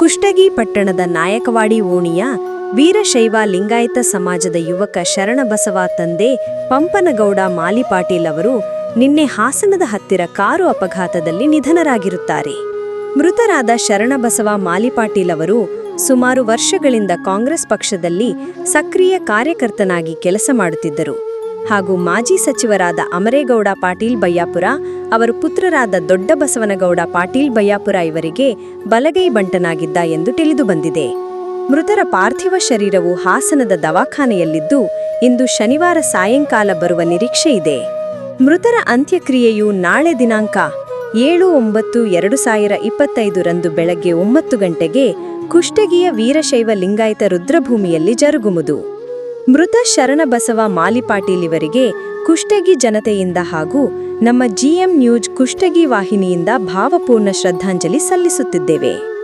ಕುಷ್ಟಗಿ ಪಟ್ಟಣದ ನಾಯಕವಾಡಿ ಓಣಿಯ ವೀರಶೈವ ಲಿಂಗಾಯತ ಸಮಾಜದ ಯುವಕ ಶರಣಬಸವ ತಂದೆ ಪಂಪನಗೌಡ ಮಾಲಿಪಾಟೀಲ್ ಅವರು ನಿನ್ನೆ ಹಾಸನದ ಹತ್ತಿರ ಕಾರು ಅಪಘಾತದಲ್ಲಿ ನಿಧನರಾಗಿರುತ್ತಾರೆ. ಮೃತರಾದ ಶರಣಬಸವ ಮಾಲಿಪಾಟೀಲ್ ಅವರು ಸುಮಾರು ವರ್ಷಗಳಿಂದ ಕಾಂಗ್ರೆಸ್ ಪಕ್ಷದಲ್ಲಿ ಸಕ್ರಿಯ ಕಾರ್ಯಕರ್ತನಾಗಿ ಕೆಲಸ ಮಾಡುತ್ತಿದ್ದರು. ಹಾಗೂ ಮಾಜಿ ಸಚಿವರಾದ ಅಮರೇಗೌಡ ಪಾಟೀಲ್ ಬಯ್ಯಾಪುರ ಅವರ ಪುತ್ರರಾದ ದೊಡ್ಡ ಬಸವನಗೌಡ ಪಾಟೀಲ್ ಬಯ್ಯಾಪುರ ಇವರಿಗೆ ಬಲಗೈ ಬಂಟನಾಗಿದ್ದ ಎಂದು ತಿಳಿದುಬಂದಿದೆ ಮೃತರ ಪಾರ್ಥಿವ ಶರೀರವು ಹಾಸನದ ದವಾಖಾನೆಯಲ್ಲಿದ್ದು, ಇಂದು ಶನಿವಾರ ಸಾಯಂಕಾಲ ಬರುವ ನಿರೀಕ್ಷೆ ಇದೆ. ಮೃತರ ಅಂತ್ಯಕ್ರಿಯೆಯು ನಾಳೆ ದಿನಾಂಕ ಏಳು ಒಂಬತ್ತು ಎರಡು ಸಾವಿರ ಇಪ್ಪತ್ತೈದರಂದು ಬೆಳಗ್ಗೆ ಒಂಬತ್ತು ಗಂಟೆಗೆ ಕುಷ್ಟಗಿಯ ವೀರಶೈವ ಲಿಂಗಾಯತ ರುದ್ರಭೂಮಿಯಲ್ಲಿ ಜರುಗುವುದು. ಮೃತ ಶರಣಬಸವ ಮಾಲಿಪಾಟೀಲ್ ಇವರಿಗೆ ಕುಷ್ಟಗಿ ಜನತೆಯಿಂದ ಹಾಗೂ ನಮ್ಮ ಜಿಎಂ ನ್ಯೂಸ್ ಕುಷ್ಟಗಿ ವಾಹಿನಿಯಿಂದ ಭಾವಪೂರ್ಣ ಶ್ರದ್ಧಾಂಜಲಿ ಸಲ್ಲಿಸುತ್ತಿದ್ದೇವೆ.